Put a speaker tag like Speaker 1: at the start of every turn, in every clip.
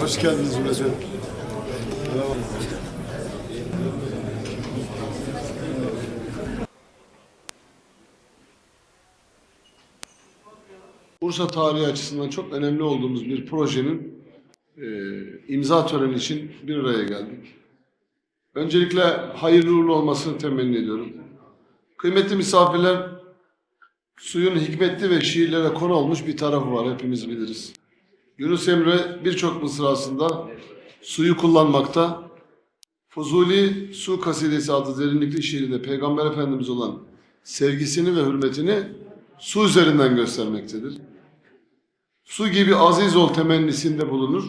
Speaker 1: Hoş geldiniz Recep. Bursa tarihi açısından çok önemli olduğumuz bir projenin e, imza töreni için bir araya geldik. Öncelikle hayırlı uğurlu olmasını temenni ediyorum. Kıymetli misafirler, suyun hikmetli ve şiirlere konu olmuş bir tarafı var, hepimiz biliriz. Yunus Emre birçok mısrasında suyu kullanmakta. Fuzuli Su Kasidesi adlı derinlikli şiirinde Peygamber Efendimiz olan sevgisini ve hürmetini su üzerinden göstermektedir. Su gibi aziz ol temennisinde bulunur.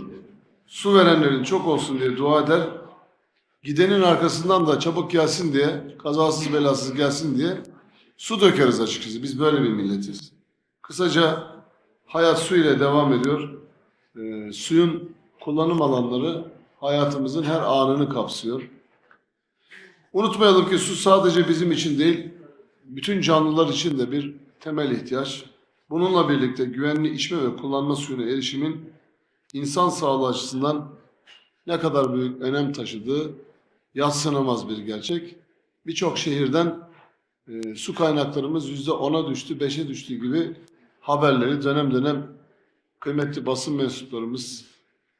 Speaker 1: Su verenlerin çok olsun diye dua eder. Gidenin arkasından da çabuk gelsin diye, kazasız belasız gelsin diye su dökeriz açıkçası. Biz böyle bir milletiz. Kısaca hayat su ile devam ediyor. Ee, suyun kullanım alanları hayatımızın her anını kapsıyor. Unutmayalım ki su sadece bizim için değil, bütün canlılar için de bir temel ihtiyaç. Bununla birlikte güvenli içme ve kullanma suyuna erişimin insan sağlığı açısından ne kadar büyük önem taşıdığı yadsınamaz bir gerçek. Birçok şehirden e, su kaynaklarımız yüzde ona düştü, beşe düştü gibi haberleri dönem dönem kıymetli basın mensuplarımız,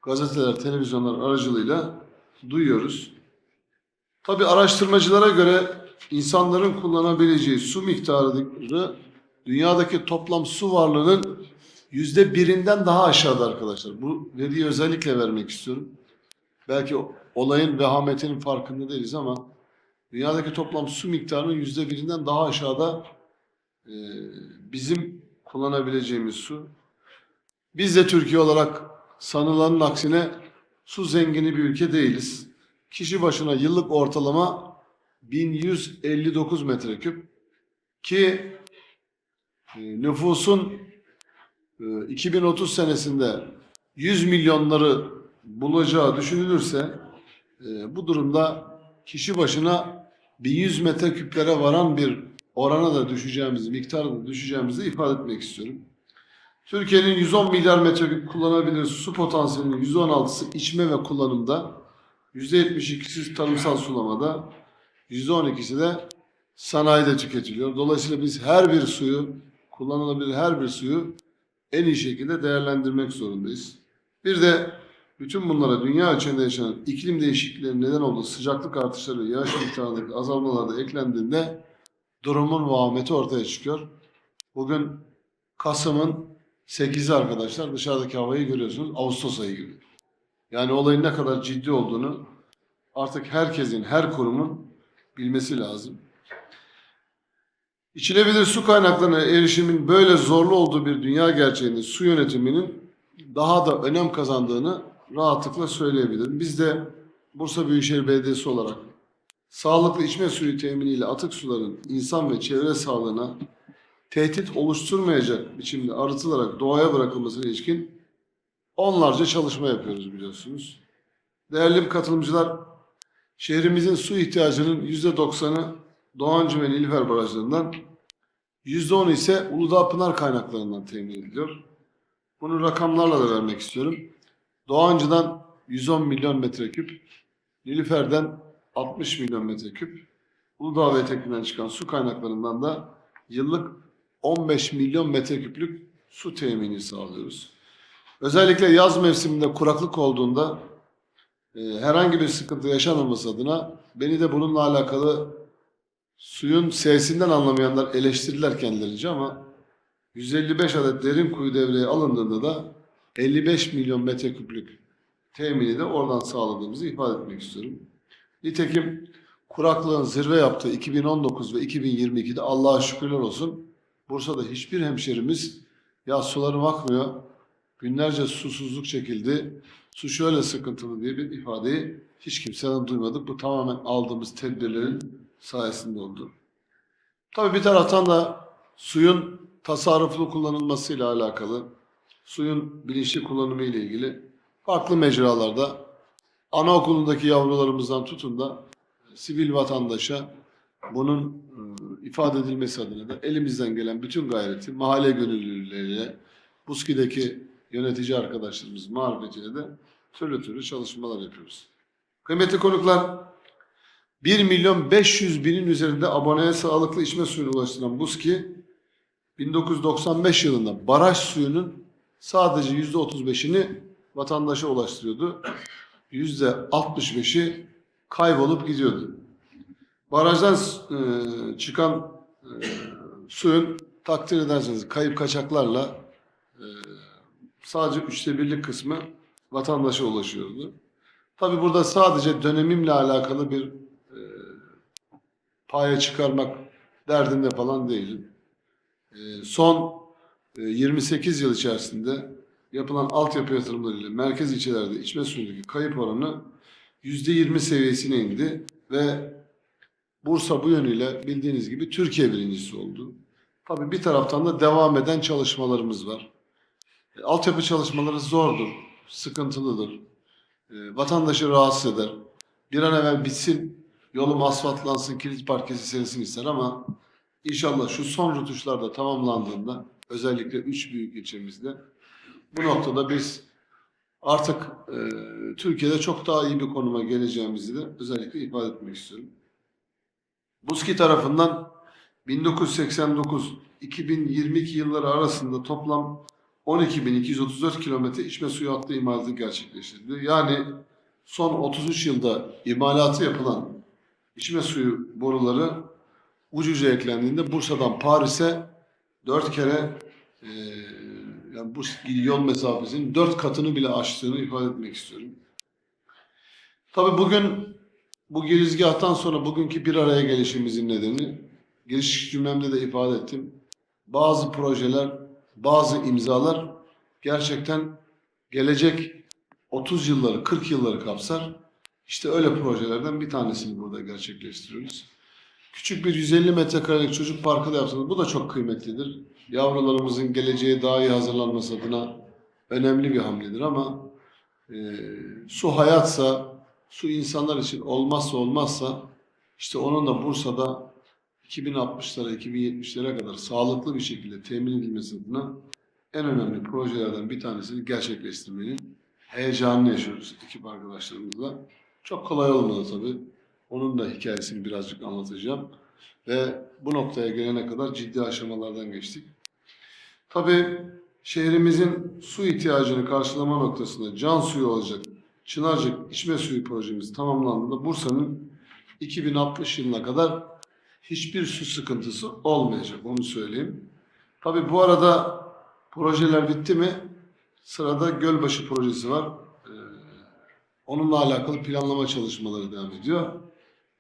Speaker 1: gazeteler, televizyonlar aracılığıyla duyuyoruz. Tabi araştırmacılara göre insanların kullanabileceği su miktarı dünyadaki toplam su varlığının yüzde birinden daha aşağıda arkadaşlar. Bu veriyi özellikle vermek istiyorum. Belki olayın vehametinin farkında değiliz ama dünyadaki toplam su miktarının yüzde birinden daha aşağıda e, bizim kullanabileceğimiz su. Biz de Türkiye olarak sanılanın aksine su zengini bir ülke değiliz. Kişi başına yıllık ortalama 1159 metreküp ki nüfusun e, 2030 senesinde 100 milyonları bulacağı düşünülürse e, bu durumda kişi başına 1100 metreküplere varan bir orana da düşeceğimizi, miktarda da düşeceğimizi ifade etmek istiyorum. Türkiye'nin 110 milyar metreküp kullanabilir su potansiyelinin %16'sı içme ve kullanımda, %72'si tarımsal sulamada, %12'si de sanayide tüketiliyor. Dolayısıyla biz her bir suyu, kullanılabilir her bir suyu en iyi şekilde değerlendirmek zorundayız. Bir de bütün bunlara dünya ölçeğinde yaşanan iklim değişiklikleri neden olduğu sıcaklık artışları, yağış miktarındaki azalmalar da eklendiğinde durumun vahameti ortaya çıkıyor. Bugün Kasım'ın 8'i arkadaşlar dışarıdaki havayı görüyorsunuz. Ağustos ayı gibi. Yani olayın ne kadar ciddi olduğunu artık herkesin, her kurumun bilmesi lazım. İçilebilir su kaynaklarına erişimin böyle zorlu olduğu bir dünya gerçeğinde su yönetiminin daha da önem kazandığını rahatlıkla söyleyebilirim. Biz de Bursa Büyükşehir Belediyesi olarak sağlıklı içme suyu teminiyle atık suların insan ve çevre sağlığına tehdit oluşturmayacak biçimde arıtılarak doğaya bırakılmasına ilişkin onlarca çalışma yapıyoruz biliyorsunuz. Değerli katılımcılar, şehrimizin su ihtiyacının yüzde doksanı Doğancı ve Nilüfer barajlarından, yüzde onu ise Uludağ Pınar kaynaklarından temin ediliyor. Bunu rakamlarla da vermek istiyorum. Doğancı'dan 110 milyon metreküp, Nilüfer'den 60 milyon metreküp, Uludağ ve etekinden çıkan su kaynaklarından da yıllık 15 milyon metreküplük su temini sağlıyoruz. Özellikle yaz mevsiminde kuraklık olduğunda e, herhangi bir sıkıntı yaşanmaması adına beni de bununla alakalı suyun sesinden anlamayanlar eleştirdiler kendilerince ama 155 adet derin kuyu devreye alındığında da 55 milyon metreküplük temini de oradan sağladığımızı ifade etmek istiyorum. Nitekim kuraklığın zirve yaptığı 2019 ve 2022'de Allah'a şükürler olsun Bursa'da hiçbir hemşerimiz ya sularım akmıyor, günlerce susuzluk çekildi, su şöyle sıkıntılı diye bir ifadeyi hiç kimseden duymadık. Bu tamamen aldığımız tedbirlerin sayesinde oldu. Tabii bir taraftan da suyun tasarruflu kullanılmasıyla alakalı, suyun bilinçli kullanımı ile ilgili farklı mecralarda anaokulundaki yavrularımızdan tutun da sivil vatandaşa bunun e, ifade edilmesi adına da elimizden gelen bütün gayreti mahalle gönüllüleriyle Buski'deki yönetici arkadaşlarımız marifetiyle de türlü türlü çalışmalar yapıyoruz. Kıymetli konuklar 1 milyon 500 binin üzerinde aboneye sağlıklı içme suyunu ulaştıran Buski 1995 yılında baraj suyunun sadece %35'ini vatandaşa ulaştırıyordu. %65'i kaybolup gidiyordu. Barajdan e, çıkan e, suyun takdir ederseniz kayıp kaçaklarla e, sadece üçte birlik kısmı vatandaşa ulaşıyordu. Tabi burada sadece dönemimle alakalı bir paya çıkarmak derdinde falan değilim. E, son e, 28 yıl içerisinde yapılan altyapı yatırımlarıyla merkez ilçelerde içme suyundaki kayıp oranı %20 seviyesine indi ve Bursa bu yönüyle bildiğiniz gibi Türkiye birincisi oldu. Tabii bir taraftan da devam eden çalışmalarımız var. E, Altyapı çalışmaları zordur, sıkıntılıdır. E, vatandaşı rahatsız eder. Bir an evvel bitsin, yolum asfaltlansın, kilit park kesilsin ister ama inşallah şu son rutuşlar da tamamlandığında özellikle üç büyük ilçemizde bu noktada biz artık e, Türkiye'de çok daha iyi bir konuma geleceğimizi de özellikle ifade etmek istiyorum. Buski tarafından 1989-2022 yılları arasında toplam 12.234 kilometre içme suyu hattı imalatı gerçekleştirildi. Yani son 33 yılda imalatı yapılan içme suyu boruları ucuca eklendiğinde Bursa'dan Paris'e 4 kere e, yani bu yol mesafesinin 4 katını bile aştığını ifade etmek istiyorum. Tabii bugün bu girizgahtan sonra bugünkü bir araya gelişimizin nedeni giriş cümlemde de ifade ettim. Bazı projeler, bazı imzalar gerçekten gelecek 30 yılları, 40 yılları kapsar. İşte öyle projelerden bir tanesini burada gerçekleştiriyoruz. Küçük bir 150 metrekarelik çocuk parkı da yaptınız. Bu da çok kıymetlidir. Yavrularımızın geleceğe daha iyi hazırlanması adına önemli bir hamledir ama e, su hayatsa, su insanlar için olmazsa olmazsa işte onun da Bursa'da 2060'lara, 2070'lere kadar sağlıklı bir şekilde temin edilmesi adına en önemli projelerden bir tanesini gerçekleştirmenin heyecanını yaşıyoruz ekip arkadaşlarımızla. Çok kolay olmadı tabii. Onun da hikayesini birazcık anlatacağım. Ve bu noktaya gelene kadar ciddi aşamalardan geçtik. Tabii şehrimizin su ihtiyacını karşılama noktasında can suyu olacak Çınarcık içme suyu projemiz tamamlandığında Bursa'nın 2060 yılına kadar hiçbir su sıkıntısı olmayacak. Onu söyleyeyim. Tabii bu arada projeler bitti mi? Sırada Gölbaşı projesi var. Onunla alakalı planlama çalışmaları devam ediyor.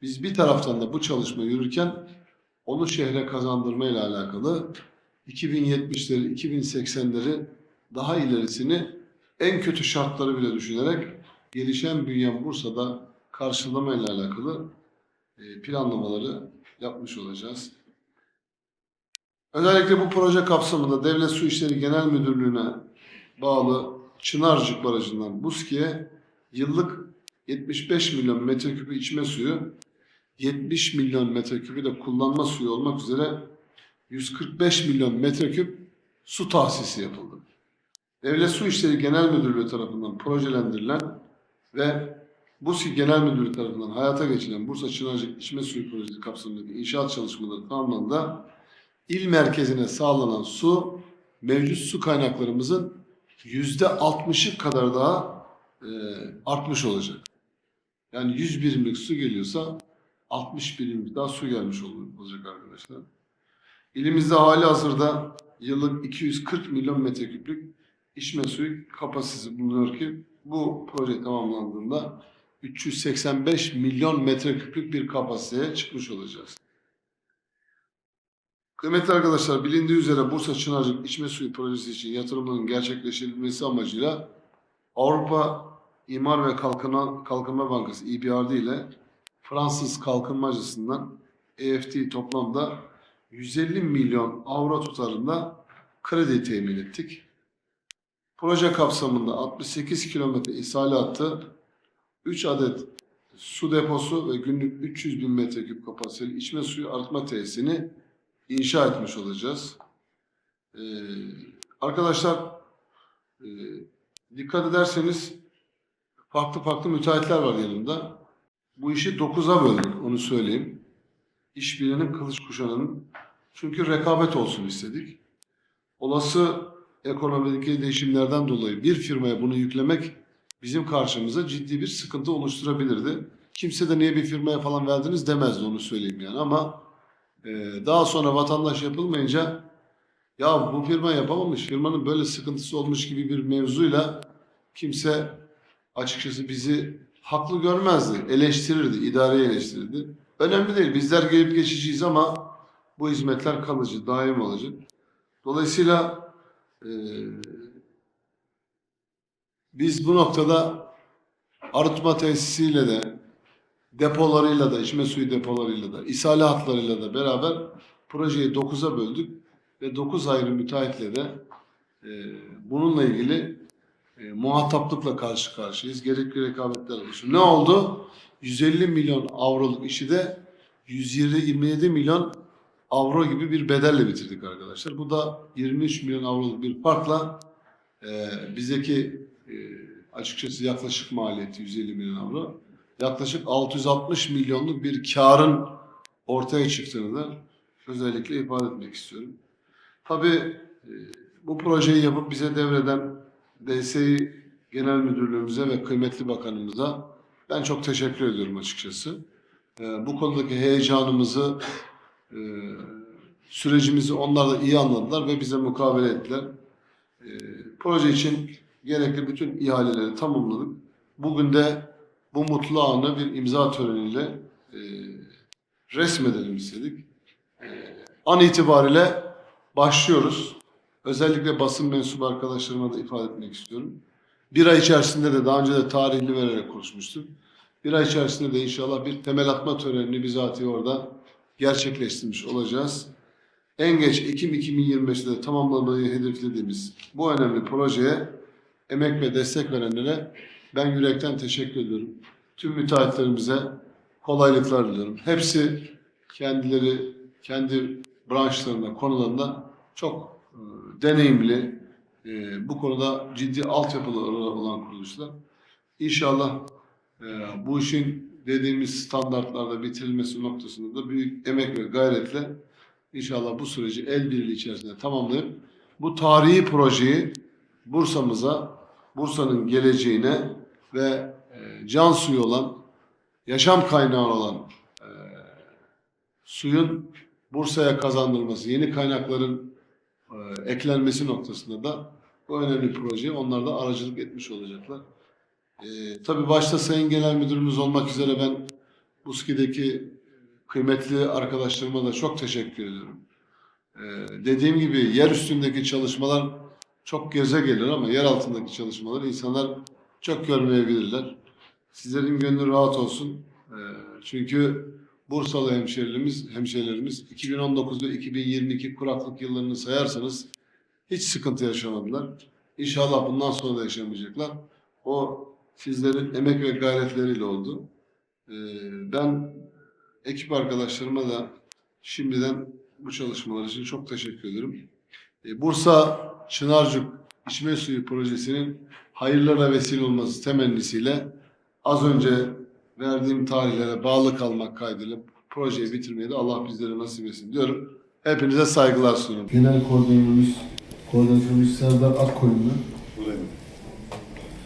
Speaker 1: Biz bir taraftan da bu çalışma yürürken onu şehre kazandırma ile alakalı 2070'leri, 2080'leri daha ilerisini en kötü şartları bile düşünerek gelişen büyüyen Bursa'da karşılama ile alakalı e, planlamaları yapmış olacağız. Özellikle bu proje kapsamında Devlet Su İşleri Genel Müdürlüğü'ne bağlı Çınarcık Barajı'ndan Buski'ye yıllık 75 milyon metreküpü içme suyu, 70 milyon metreküpü de kullanma suyu olmak üzere 145 milyon metreküp su tahsisi yapıldı. Devlet Su İşleri Genel Müdürlüğü tarafından projelendirilen ve BUSİ Genel Müdürlüğü tarafından hayata geçirilen Bursa Çınarcık İçme Suyu Projesi kapsamındaki inşaat çalışmaları tamamlandığında il merkezine sağlanan su mevcut su kaynaklarımızın yüzde altmışı kadar daha e, artmış olacak. Yani 100 birimlik su geliyorsa 60 birimlik daha su gelmiş olacak arkadaşlar. İlimizde hali hazırda yıllık 240 milyon metreküplük içme suyu kapasitesi bulunuyor ki bu proje tamamlandığında 385 milyon metreküplük bir kapasiteye çıkmış olacağız. Kıymetli arkadaşlar bilindiği üzere Bursa Çınarcık içme suyu projesi için yatırımların gerçekleştirilmesi amacıyla Avrupa İmar ve Kalkınma, Kalkınma Bankası EBRD ile Fransız Kalkınma Ajansı'ndan EFT toplamda 150 milyon avro tutarında kredi temin ettik. Proje kapsamında 68 kilometre ishale hattı, 3 adet su deposu ve günlük 300 bin metreküp kapasiteli içme suyu arıtma tesisini inşa etmiş olacağız. Ee, arkadaşlar e, dikkat ederseniz farklı farklı müteahhitler var yanında. Bu işi 9'a böldük onu söyleyeyim. İşbirliğinin kılıç kuşanının çünkü rekabet olsun istedik. Olası ekonomideki değişimlerden dolayı bir firmaya bunu yüklemek bizim karşımıza ciddi bir sıkıntı oluşturabilirdi. Kimse de niye bir firmaya falan verdiniz demezdi onu söyleyeyim yani ama e, daha sonra vatandaş yapılmayınca ya bu firma yapamamış, firmanın böyle sıkıntısı olmuş gibi bir mevzuyla kimse açıkçası bizi haklı görmezdi, eleştirirdi, idareyi eleştirirdi. Önemli değil, bizler gelip geçiciyiz ama bu hizmetler kalıcı, daim olacak. Dolayısıyla e, biz bu noktada arıtma tesisiyle de depolarıyla da, içme suyu depolarıyla da, ishale hatlarıyla da beraber projeyi 9'a böldük ve 9 ayrı müteahhitle de e, bununla ilgili e, muhataplıkla karşı karşıyayız. Gerekli rekabetler oluşuyor. Ne oldu? 150 milyon avroluk işi de 127 milyon avro gibi bir bedelle bitirdik arkadaşlar. Bu da 23 milyon avroluk bir farkla e, bizdeki e, açıkçası yaklaşık maliyeti 150 milyon avro yaklaşık 660 milyonluk bir karın ortaya çıktığını da özellikle ifade etmek istiyorum. Tabii e, bu projeyi yapıp bize devreden DSİ Genel Müdürlüğümüze ve kıymetli bakanımıza ben çok teşekkür ediyorum açıkçası. E, bu konudaki heyecanımızı, e, sürecimizi onlar da iyi anladılar ve bize mukabele ettiler. E, proje için gerekli bütün ihaleleri tamamladık. Bugün de bu mutlu anı bir imza töreniyle e, resmedelim istedik. E, an itibariyle başlıyoruz. Özellikle basın mensubu arkadaşlarıma da ifade etmek istiyorum. Bir ay içerisinde de daha önce de tarihli vererek konuşmuştuk. Bir ay içerisinde de inşallah bir temel atma törenini bizatihi orada gerçekleştirmiş olacağız. En geç Ekim 2025'te de tamamlamayı hedeflediğimiz bu önemli projeye emek ve destek verenlere ben yürekten teşekkür ediyorum. Tüm müteahhitlerimize kolaylıklar diliyorum. Hepsi kendileri kendi branşlarında, konularında çok e, deneyimli, e, bu konuda ciddi altyapıları olan kuruluşlar. İnşallah e, bu işin dediğimiz standartlarda bitirilmesi noktasında da büyük emek ve gayretle inşallah bu süreci el birliği içerisinde tamamlayıp bu tarihi projeyi Bursa'mıza, Bursa'nın geleceğine ve e, can suyu olan, yaşam kaynağı olan e, suyun Bursa'ya kazandırılması, yeni kaynakların e, eklenmesi noktasında da bu önemli projeye onlar da aracılık etmiş olacaklar. E, tabii başta Sayın Genel Müdürümüz olmak üzere ben BUSKİ'deki kıymetli arkadaşlarıma da çok teşekkür ediyorum. E, dediğim gibi yer üstündeki çalışmalar çok göze gelir ama yer altındaki çalışmaları insanlar çok görmeyebilirler. Sizlerin gönlü rahat olsun. E, çünkü Bursalı hemşerilerimiz, hemşerilerimiz 2019 ve 2022 kuraklık yıllarını sayarsanız hiç sıkıntı yaşamadılar. İnşallah bundan sonra da yaşamayacaklar. O sizlerin emek ve gayretleriyle oldu. Ee, ben ekip arkadaşlarıma da şimdiden bu çalışmalar için çok teşekkür ederim. Ee, Bursa Çınarcık İçme Suyu Projesi'nin hayırlara vesile olması temennisiyle az önce verdiğim tarihlere bağlı kalmak kaydıyla projeyi bitirmeyi de Allah bizlere nasip etsin diyorum. Hepinize saygılar sunuyorum. Genel koordinatörümüz, koordinatörümüz Serdar Akkoyunlu.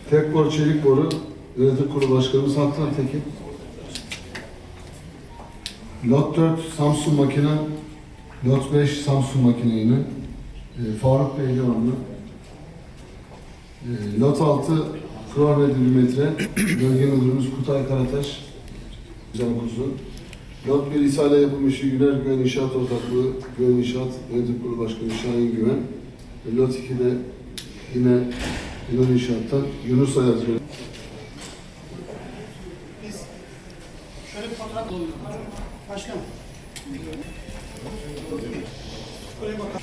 Speaker 1: Tek boru çelik boru yönetim kurulu başkanımız Hakan Tekin. Lot 4 Samsun makine, Lot 5 Samsun makine yine. E, Faruk Pehlivanlı. E, Lot 6 Kral ve Dilimetre, Bölge Müdürümüz Kutay Karataş, Can Kuzu. Lot 1 İshale Yapım İşi Güner Güven İnşaat Ortaklığı, Güven İnşaat Yönetim Kurulu Başkanı Şahin Güven. Ve Lot 2'de yine Güven İnşaat'tan Yunus Ayaz Bey.
Speaker 2: Şöyle bir fotoğraf alalım. Başkanım. Buraya bakalım.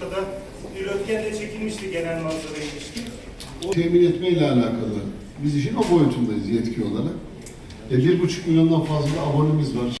Speaker 3: Burada bir röntgenle çekilmişti genel manzara ilişkin.
Speaker 1: Temin etmeyle alakalı. Biz işin o boyutundayız yetki olarak. E, bir buçuk milyondan fazla abonemiz var.